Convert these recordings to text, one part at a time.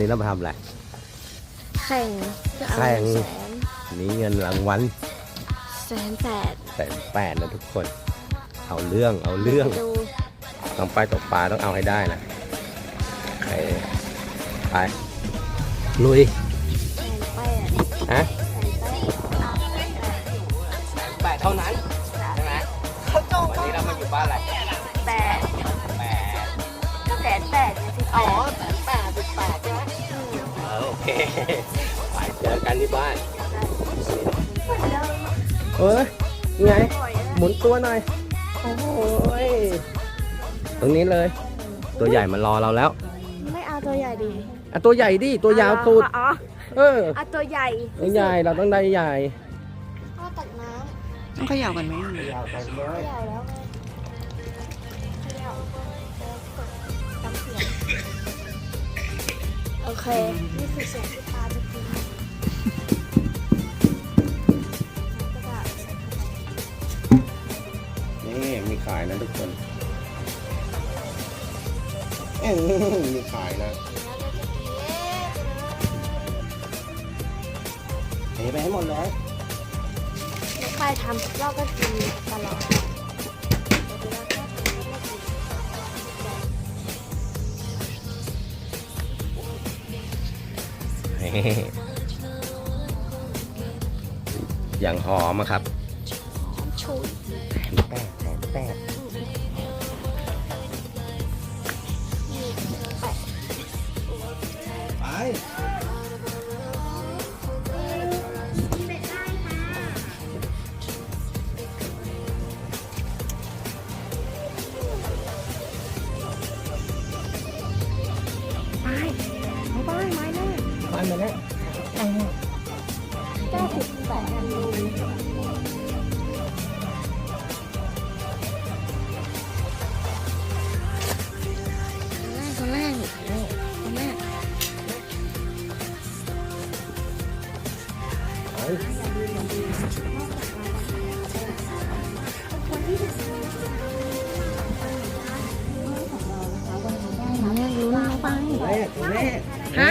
นี่เรามาทำอะไร แข่งจะเอาแข่ง แสนนี่เงินรางวัลแสนแปดแสนแปดนะทุกคน เอาเรื่องเอาเรื่อง ดูต้องไปตกปลาต้องเอาให้ได้นะโอเคไปลุย แสนแปดฮะ แสนแปดแปดเท่านั้นใช่ไหมวันนี้เรามาอยู่บ้านอะไรแปดแปดก็แสนแปดไงสิอ๋อแสนแปดสิบแปดใช่ไหมเออโอเค ไปเจอกันที่บ้านเอ้ยไง หมุนตัวหน่อย โอ้ย ตรงนี้เลย ตัวใหญ่มารอเราแล้วไม่เอาตัวใหญ่ดีอะตัวใหญ่ดิ ตัวยาวสุด อ๋อเออเอาตัวใหญ่ตัวใหญ่ เราต้องได้ใหญ่พ่อตักน้ต้องเขย่ากันไหมยาวไปเลำยใหญ่แล้ว เค นี่คือเสียงที่ปลาจะกินแล้วก็จะเข้าไปนี่มีขายนะทุกคนเอ้ยมีขายนะเทไปให้หมดเลยแล้วใครทำเราก็กินตลอด อย่างหอมอะครับแถมแป้งแถมแป้งนี่แปะไปไป ไปคนแรกลุ้นน้องไปแม่แม่ฮะ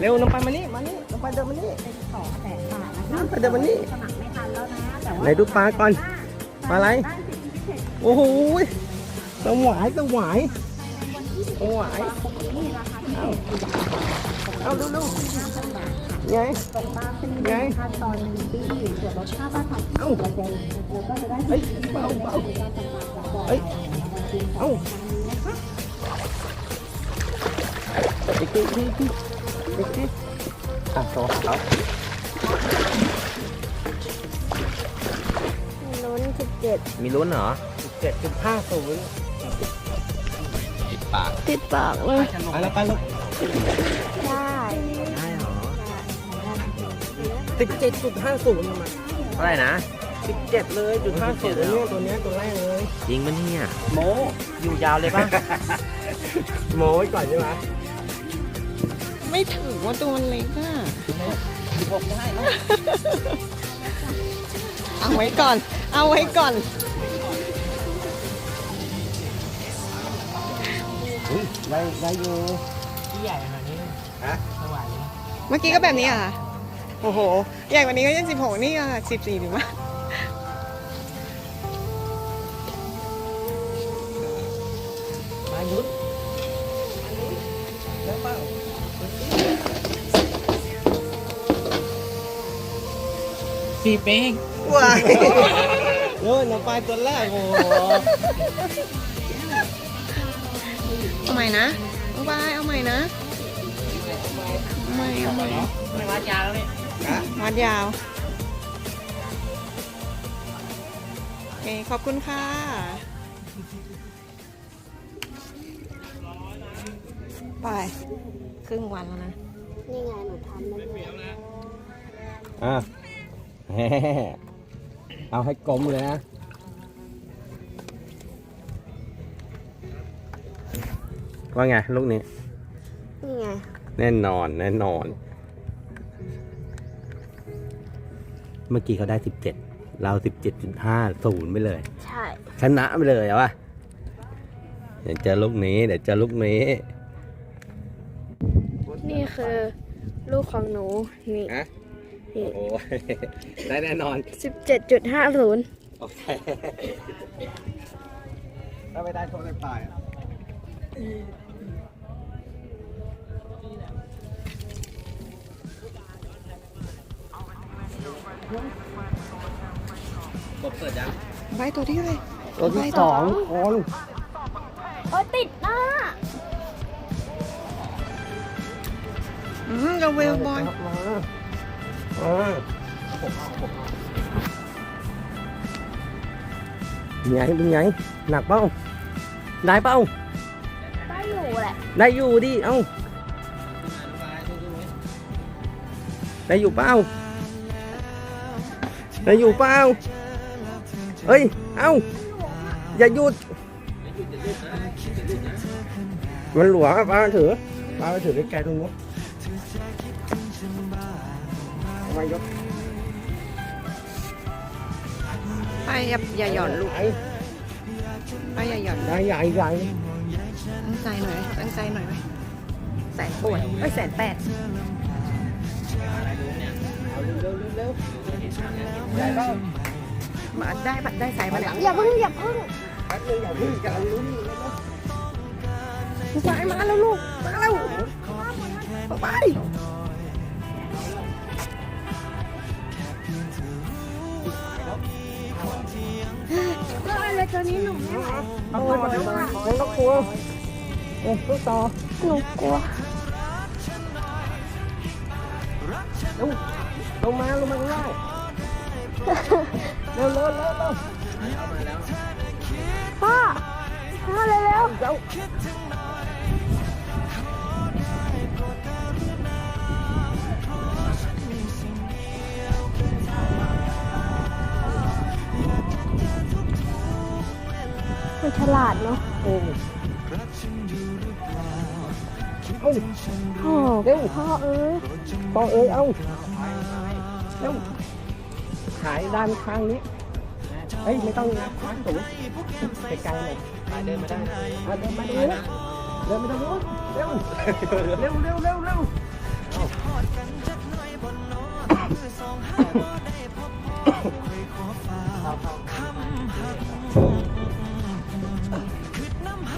เร็วน้องไปมานี่ มานี่น้องไปเดินมานี่น้องไปเดินมานี่ไหนดูปลาก่อนปลาอะไร โอ้โหสวายสวายสวาย เอาเอาดูดู ไงไงเอ้าเฮ้ยเบาเบาเฮ้ยเอ้าอีกทีอีกทีอีกทีอะโตแล้วลุ้นสิบเจ็ดมีลุ้นเหรอเจ็ดจุดห้าศูนย์ติดปาก ติดปากเลยไปแล้วไปลูก 17.50เนี่ยมันเท่าไหร่นะสิบเจ็ดเลยจุดห้าศูนย์เนี่ยตัวเนี้ยตัวแรกเลย จริงปะเนี่ยโมอยู่ยาวเลยปะ โมไว้ก่อนใช่ไหมไม่ถือว่าตัวมันเล็กอะผมได้เอาไว้ก่อน เอาไว้ก่อน ได้ได้อยู่ที่ใหญ่ขนาดนี้ฮะสว่าง เมื่อกี้ก็แบบนี้เหรอะ โอ้โห ใหญ่กว่านี้ก็ยังสิบหกนี่อะสิบสี่หรือว่ามายุดแล้วเปล่าสี่เป้งว้ายโอ้ยน้ำปลาตัวแรกโอ้โหเอาใหม่นะเอาไปเอาใหม่นะเอาใหม่เอาใหม่ ไม่วัดยาวแล้วเนี่ย วัดยาว โอเค ขอบคุณค่ะ ไป ครึ่งวันแล้วนะ นี่ไงหนูทำมันเลยอะแหมเอาให้กลมเลยนะ ว่าไงลูกนี้ นี่ไง แน่นอน แน่นอน เมื่อกี้เขาได้สิบเจ็ดเราสิบเจ็ดจุดห้าศูนย์ไปเลย ใช่ ชนะไปเลยเอาวะเดี๋ยวเจอลูกนี้ เดี๋ยวเจอลูกนี้ นี่คือ ลูกของหนู นี่ฮะนี่โอ้โห ได้แน่นอน สิบเจ็ดจุดห้าศูนย์โอเค ถ้าไม่ได้โทษเลยตายอะ กดเปิดยังใบตัวที่เลยตัวที่สองคนโอ้ยติดหน้าอืมกับเวลบอลมาเออเป็นไงเป็นไงหนักเปล่าได้เปล่าได้อยู่แหละ ได้อยู่ดิ เอ้า ได้อยู่เป ล่าได้อยู่เปล่าเฮ้ย เอ้า อย่าหยุด มันหลวมอะป้าถือป้าไปถือไกลๆตรงนู้นเอามายกไปอย่าอย่าหย่อนลูกไอ้ไปอย่าหย่อนได้ใหญ่ใหญ่ตั้งใจหน่อยตั้งใจหน่อยไหมแสนปวดเอ้ยแสนแปด เอาเร็วๆเร็วๆ ได้เปล่ามาได้บัตรได้สายมาแล้วอย่าเพิ่งอย่าเพิ่งแป๊บนึงอย่าเพึ่งกำลังลุ้นอยู่เลยนะสายมาแล้วลูกมาแล้วไปก็อะไรตัวนี้หนูไม่ไหวต้องต่อต้องต้องกลัวเออต้องต่อหนูกลัวลงลงมาลงมาข้างล่าง เร็วเร็วเร็วเร็วพ่อพ่อเร็วเร็วๆมันฉลาดเนาะโอ้เอ้าโอ้เร็วพ่อเอ้ยต่อเอ้ยเอ้าเร็วขายด้านข้างนี้ เฮ้ย ไม่ต้องนะขวางสูงไกลๆหน่อยเดินมาได้เดินมาดูนะเดินมาดูเร็ว เร็วเร็วเร็วเร็ว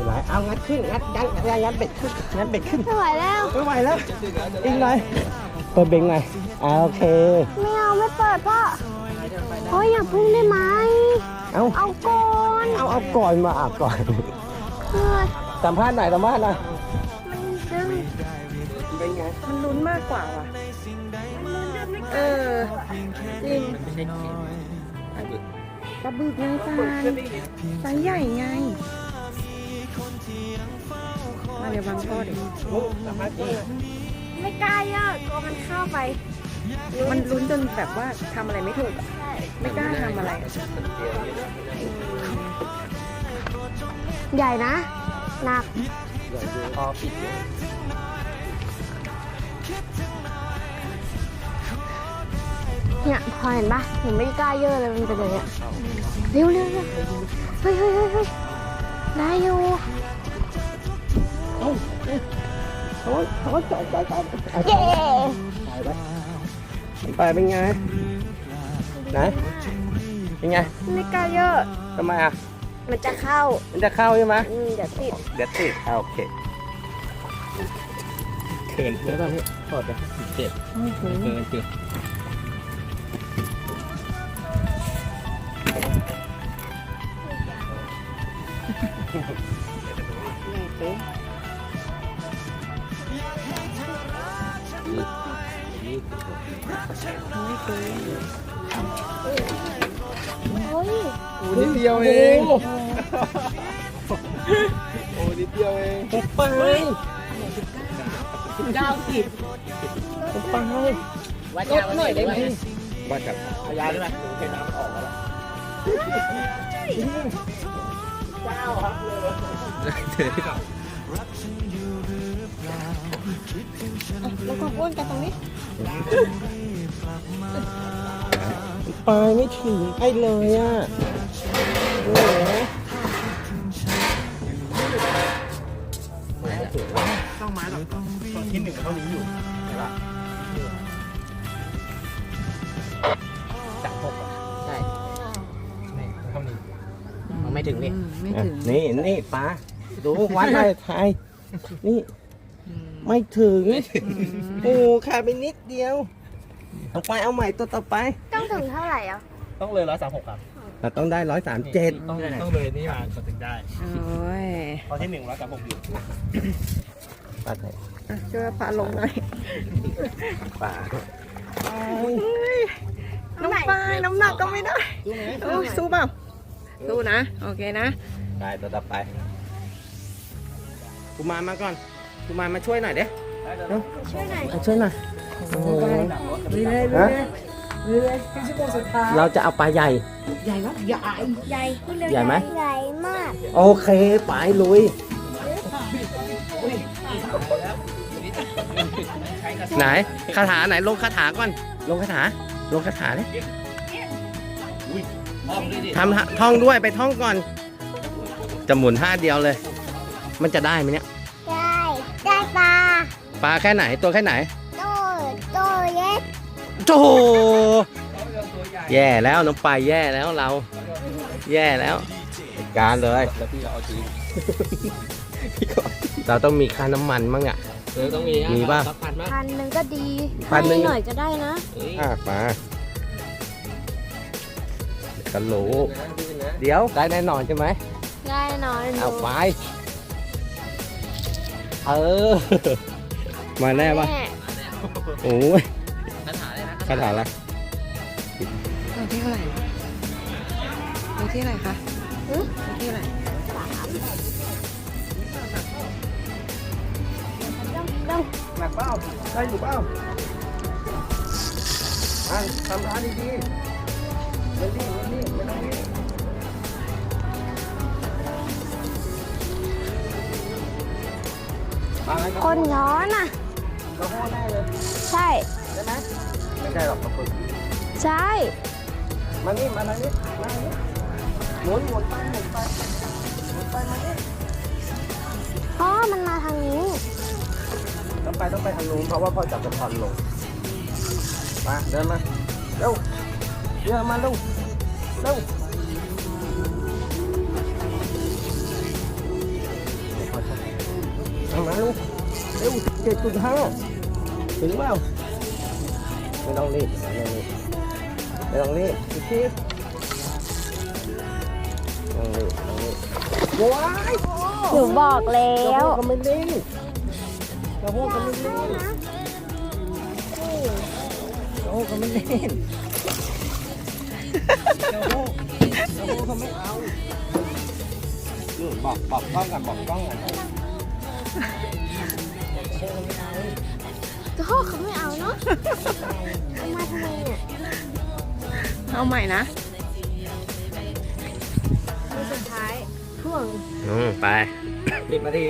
ไหวเอางัดขึ้นงัดยันงัดเบ็ดขึ้นงัดเบ็ดขึ้นไม่ไหวแล้วไม่ไหวแล้วอีกหน่อยเปิดเบงหน่อยอ่าโอเค ไม่เอาไม่เปิดพ่อ พ่ออย่าพึ่งได้ไหมเอาเอาก่อนเอาเอาก่อนมาอาบก่อนเฮ้ยสัมภาษณ์หน่อยสัมภาษณ์หน่อยมันดึงเป็นไงมันลุ้นมากกว่าว่ะเออจริงไม่ใช่เข็มปลาบึกไงจานไซส์ใหญ่ไงมาเดี๋ยวบางพ่อเดี๋ยวลูกสัมภาษณ์ก่อนไม่กล้าเยอะกลัวมันเข้าไป มันลุ้นจนแบบว่าทำอะไรไม่ถูกอะใช่ ไม่กล้าทำอะไรอะใหญ่นะ หนักเดี๋ยวดูพอปิดเลยเนี่ยพอเห็นปะหนูไม่กล้าเยอะเลยมันเป็นอย่างเงี้ยเร็วเร็วเร็วเฮ้ยเฮ้ยเฮ้ยเฮ้ยได้อยู่โอ้ยโอ้ยใจใจใจเย้ไปเป็นไง ไหนเป็นไงไม่กล้าเยอะ ทำไมอะ มันจะเข้ามันจะเข้าใช่ไหมอืมเดี๋ยวติดเดี๋ยวติดอ่าโอเคเขินเดี๋ยวตอนนี้โทษเลยเจ็บเขินเขินใหญ่เป๊ะ โอ้ยนิดเดียวเองโอ้นิดเดียวเองปุ๊บไปเก้าสิบปุ๊บไปวัดยาหน่อยได้ไหมว่าจับเอายาได้ไหมเห็นน้ำออกแล้วเก้าครับเล่ะแล้วก็อ้วนกันตรงนี้ ไปไม่ถึงไอ้เลยอะโอ้โหต้องมาหรอกตัวที่หนึ่งเท่านี้อยู่เห็นปะจากหกอะใช่นี่เท่านี้มันไม่ถึงนี่ไม่ถึงนี่นี่ปลาดูวัดได้ทายนี่ ไม่ถึง โอ้ขาดไปนิดเดียว เอาไปเอาใหม่ตัวต่อไปต้อง ถึงเท่าไหร่อะต้องเลยร้อยสามหกครับเราต้องได้ร้อยสามเจ็ดต้องต้องเลยนี่มาถึงได้โอ้ยพอที่หนึ่งร้อยสามหกอยู่ปลาไหนอะช่วยพาลงหน่อยปลาน้องปลายน้ำหนักก็ไม่ได้โอ้ยสู้เปล่าสู้นะ โอเคนะ ได้ตัวต่อไปกุมารมาก่อนกุมารมาช่วยหน่อยเด้ช่วยหน่อยมาช่วยหน่อยโอ้โหเรื่อย ฮะเรื่อยๆชั่วโมงสุดท้ายเราจะเอาปลาใหญ่ ใหญ่มากใหญ่ใหญ่ใหญ่ไหมใหญ่มากโอเคไปลุย ไหนคาถาไหนลงคาถาก่อนลงคาถาลงคาถาเลยอ้อมด้วยดิทำท่องด้วยไปท่องก่อน จะหมุนท่าเดียวเลย มันจะได้ไหมเนี่ย ได้ ได้ปลา ปลาแค่ไหนตัวแค่ไหนโตโตเล็ก โจแย่แล้วน้องปลายแย่แล้วเรา แย่แล้วจัดการเลย แล้วพี่ก็เอาจริงเราต้องมีค่าน้ำมันมั้งอะเออต้องมีมีป่ะ สักพันมั้ยพันหนึ่งก็ดีพันหนึ่ง ให้หน่อยก็ได้นะเฮ้ยอะมากันรู้นะพี่นะเดี๋ยวได้แน่นอนใช่ไหมได้หน่อยหนูเอาไปเออ มาแน่ปะแม่โอ้ย คาถาอะไรตัวที่เท่าไหร่ตัวที่เท่าไหร่คะตัวที่เท่าไหร่ต้องหนักเปล่าได้อยู่เปล่าอะทำท่าดีๆไม่รีบไม่รีบไม่ต้องรีบมาไหมครับคนย้อนอะเราโค้ได้เลยใช่ใช่ไหม ไม่ได้หรอกขอบคุณใช่ มานี่มาทางนี้มาทางนี้หมุนหมุนไปหมุนไปหมุนไปมานี่เพราะมันมาทางนี้ ต้องไปต้องไปทางนู้นเพราะว่าพ่อจับสะพานลงมาเดินมาเร็วเดินมาเร็วเร็วเอามาเร็วเร็วเจ็ดจุดห้าถึงเปล่า ไม่ต้องรีบไม่ต้องรีบไม่ต้องรีบอีกทีไม่ต้องรีบไม่ต้องรีบว้ายหนูบอกแล้กระวโปงก็ไม่รีบกระโปงก็ไม่รีบโอ้เขาไม่เล่นเจ้าโอ้เจ้าโอ้เขาไม่เอาเออบอกบอกกล้องกันบอกกล้องกัน โทษเขาไม่เอาเนาะเอามาทำไมเนี่ยเอาใหม่นะมือสุดท้ายพ่วงอืมไปสิบนาที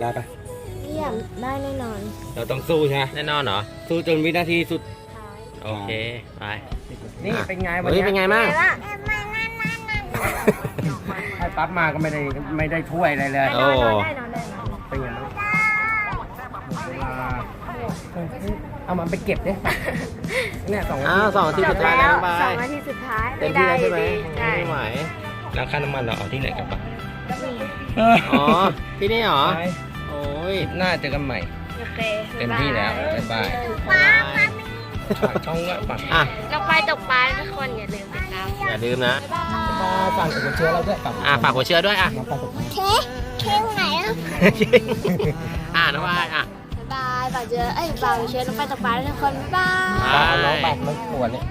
ได้ปะเยี่ยมได้แน่นอน เราต้องสู้ใช่ไหมแน่นอนเหรอ สู้จนวินาทีสุดท้าย โอเค ไป นี่เป็นไงวันเฮ้ย นี้เป็นไงบ้างว่าไอ้ปั๊บมาก็ไม่ได้ไม่ได้ช่วยอะไรเลยโอ้ได้นอนได้นอนเป็นไงบ้างเวลาเอามันไปเก็บดิเนี่ยสองนาอ้าทีวสองอาทีจสุบดท้ายแล้แล้ววบาสอยงนาทีสุดท้ายเต็มที่แล้วใช่ไหมใช่ไม่ไหว แล้วค่าน้ำมันเราเอาที่ไหนกันปะอ๋อ ที่นี่เหรอโอ้ย หน้าเจอกันใหม่ โอเคเต็มที่แล้วบ๊ายบายบายฝาก ช่องด้วยฝากอะเราไปตกปลาทุกคนอย่าลืมติดตามอย่าลืมนะมาฝากหัวเชื้อเราด้วยฝากอะฝากหัวเชื่อด้วยอะน้องปลาตกปลาเค้กเค้กไหนอะอะน้องบายอะบ๊ายบายฝากเจอเอ้ยฝากเชิญเราไปตกปลาทุกคนบ๊ายบายปลาเอาน้องปลาไม่ปวดเลย